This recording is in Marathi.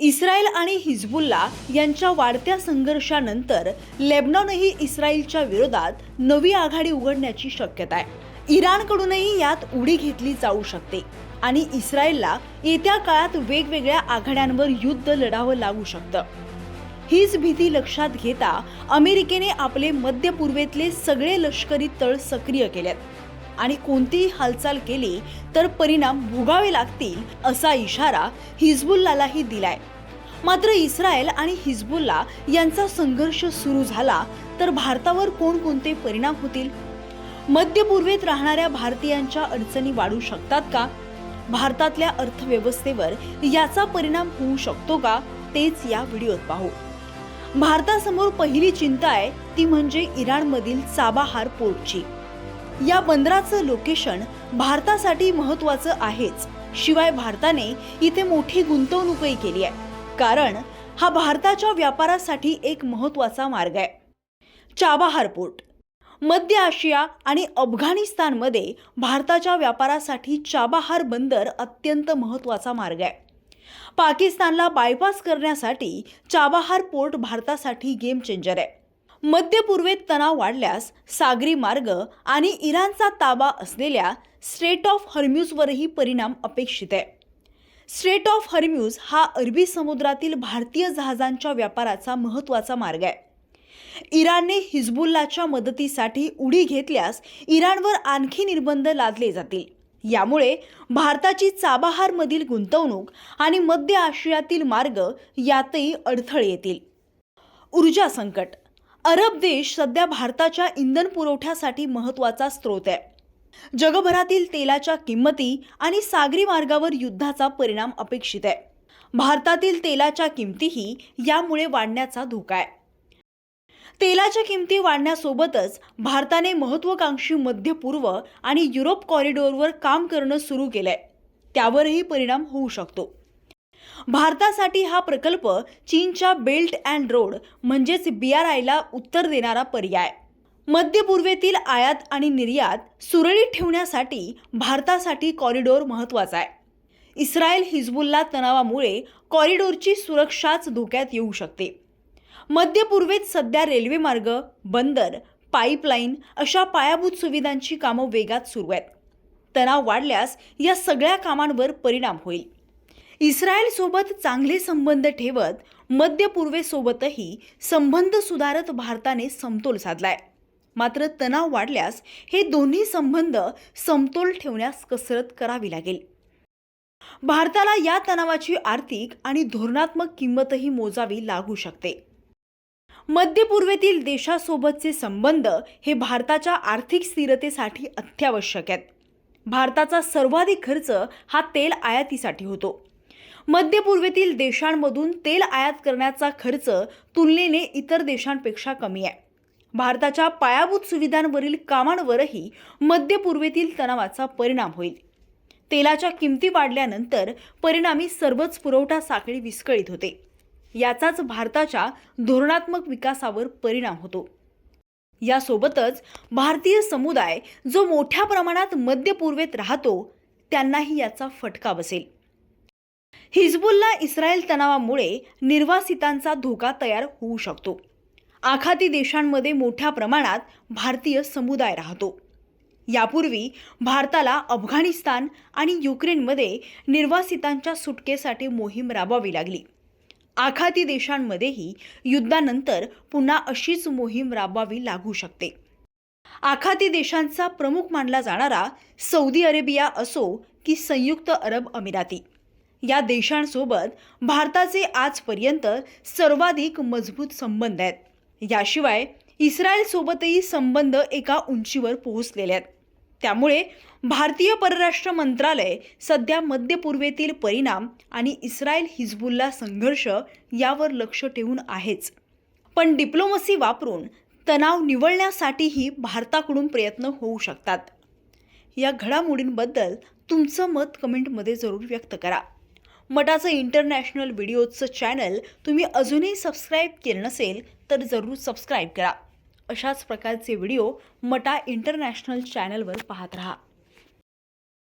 इस्रायल आणि हिजबुल्ला यांच्या वाढत्या संघर्षानंतर लेबनॉनही इस्रायलच्या विरोधात नवी आघाडी उघडण्याची शक्यता आहे. इराणकडूनही यात उडी घेतली जाऊ शकते आणि इस्रायलला येत्या काळात वेगवेगळ्या आघाड्यांवर युद्ध लढावं लागू शकतं. हीच भीती लक्षात घेता अमेरिकेने आपले मध्य पूर्वेतले सगळे लष्करी तळ सक्रिय केलेत. आणि कोणतीही हालचाल केली तर परिणाम भोगावे लागतील असा इशारा हिजबुल्लालाही दिलाय. मात्र इस्रायल आणि हिजबुल्ला यांचा संघर्ष सुरू झाला तर भारतावर कोणकोणते परिणाम होतील? मध्य पूर्वेत राहणाऱ्या भारतीयांच्या अडचणी वाढू शकतात का? भारतातल्या अर्थव्यवस्थेवर याचा परिणाम होऊ शकतो का? तेच या व्हिडिओत पाहू. भारतासमोर पहिली चिंता आहे ती म्हणजे इराणमधील चाबाहार पोर्टची. या बंदराचं लोकेशन भारतासाठी महत्वाचं आहेच. शिवाय भारताने इथे मोठी गुंतवणूकही केली आहे. कारण हा भारताच्या व्यापारासाठी एक महत्त्वाचा मार्ग आहे. Chabahar port. मध्य आशिया आणि अफगाणिस्तानमध्ये भारताच्या व्यापारासाठी चाबाहार बंदर अत्यंत महत्त्वाचा मार्ग आहे. पाकिस्तानला बायपास करण्यासाठी चाबाहार पोर्ट भारतासाठी गेम चेंजर आहे. मध्य पूर्वेत तणाव वाढल्यास सागरी मार्ग आणि इराणचा ताबा असलेल्या स्ट्रेट ऑफ हर्म्यूजवरही परिणाम अपेक्षित आहे. स्ट्रेट ऑफ हर्म्यूज हा अरबी समुद्रातील भारतीय जहाजांच्या व्यापाराचा महत्त्वाचा मार्ग आहे. इराणने हिजबुल्लाच्या मदतीसाठी उडी घेतल्यास इराणवर आणखी निर्बंध लादले जातील. यामुळे भारताची चाबाहारमधील गुंतवणूक आणि मध्य आशियातील मार्ग यातही अडथळे येतील. ऊर्जा संकट अरब देश सध्या भारताच्या इंधन पुरवठ्यासाठी महत्त्वाचा स्रोत आहे. जगभरातील तेलाच्या किंमती आणि सागरी मार्गावर युद्धाचा परिणाम अपेक्षित आहे. भारतातील तेलाच्या किमतीही यामुळे वाढण्याचा धोका आहे. तेलाच्या किमती वाढण्यासोबतच भारताने महत्वाकांक्षी मध्य पूर्व आणि युरोप कॉरिडॉरवर काम करणं सुरू केलंय. त्यावरही परिणाम होऊ शकतो. भारतासाठी हा प्रकल्प चीनच्या बेल्ट अँड रोड म्हणजेच बी आर आयला उत्तर देणारा पर्याय. मध्य पूर्वेतील आयात आणि निर्यात सुरळीत ठेवण्यासाठी भारतासाठी कॉरिडॉर महत्त्वाचा आहे. इस्रायल हिजबुल्ला तणावामुळे कॉरिडॉरची सुरक्षाच धोक्यात येऊ शकते. मध्य पूर्वेत सध्या रेल्वे मार्ग बंदर पाईपलाईन अशा पायाभूत सुविधांची कामं वेगात सुरू आहेत. तणाव वाढल्यास या सगळ्या कामांवर परिणाम होईल. इस्रायलसोबत चांगले संबंध ठेवत मध्य पूर्वेसोबतही संबंध सुधारत भारताने समतोल साधलाय. मात्र तणाव वाढल्यास हे दोन्ही संबंध समतोल ठेवण्यास कसरत करावी लागेल. भारताला या तणावाची आर्थिक आणि धोरणात्मक किंमतही मोजावी लागू शकते. मध्य पूर्वेतील देशासोबतचे संबंध हे भारताच्या आर्थिक स्थिरतेसाठी अत्यावश्यक आहेत. भारताचा सर्वाधिक खर्च हा तेल आयातीसाठी होतो. मध्य पूर्वेतील देशांमधून तेल आयात करण्याचा खर्च तुलनेने इतर देशांपेक्षा कमी आहे. भारताच्या पायाभूत सुविधांवरील कामांवरही मध्य पूर्वेतील तणावाचा परिणाम होईल. तेलाच्या किमती वाढल्यानंतर परिणामी सर्वच पुरवठा साखळी विस्कळीत होते. याचाच भारताच्या धोरणात्मक विकासावर परिणाम होतो. यासोबतच भारतीय समुदाय जो मोठ्या प्रमाणात मध्य पूर्वेत राहतो त्यांनाही याचा फटका बसेल. हिजबुल्ला इस्रायल तणावामुळे निर्वासितांचा धोका तयार होऊ शकतो. आखाती देशांमध्ये मोठ्या प्रमाणात भारतीय समुदाय राहतो. यापूर्वी भारताला अफगाणिस्तान आणि युक्रेनमध्ये निर्वासितांच्या सुटकेसाठी मोहीम राबवावी लागली. आखाती देशांमध्येही युद्धानंतर पुन्हा अशीच मोहीम राबवावी लागू शकते. आखाती देशांचा प्रमुख मानला जाणारा सौदी अरेबिया असो की संयुक्त अरब अमिराती. या देशांसोबत भारताचे आजपर्यंत सर्वाधिक मजबूत संबंध आहेत. याशिवाय इस्रायलसोबतही संबंध एका उंचीवर पोहोचलेले आहेत. त्यामुळे भारतीय परराष्ट्र मंत्रालय सध्या मध्य पूर्वेतील परिणाम आणि इस्रायल हिजबुल्ला संघर्ष यावर लक्ष ठेवून आहेच. पण डिप्लोमसी वापरून तणाव निवळण्यासाठीही भारताकडून प्रयत्न होऊ शकतात. या घडामोडींबद्दल तुमचं मत कमेंटमध्ये जरूर व्यक्त करा. मटाचं इंटरनॅशनल व्हिडिओचं चॅनल तुम्ही अजूनही सबस्क्राईब केलं नसेल तर जरूर सबस्क्राईब करा. अशाच प्रकारचे व्हिडिओ मटा इंटरनॅशनल चॅनलवर पाहत राहा.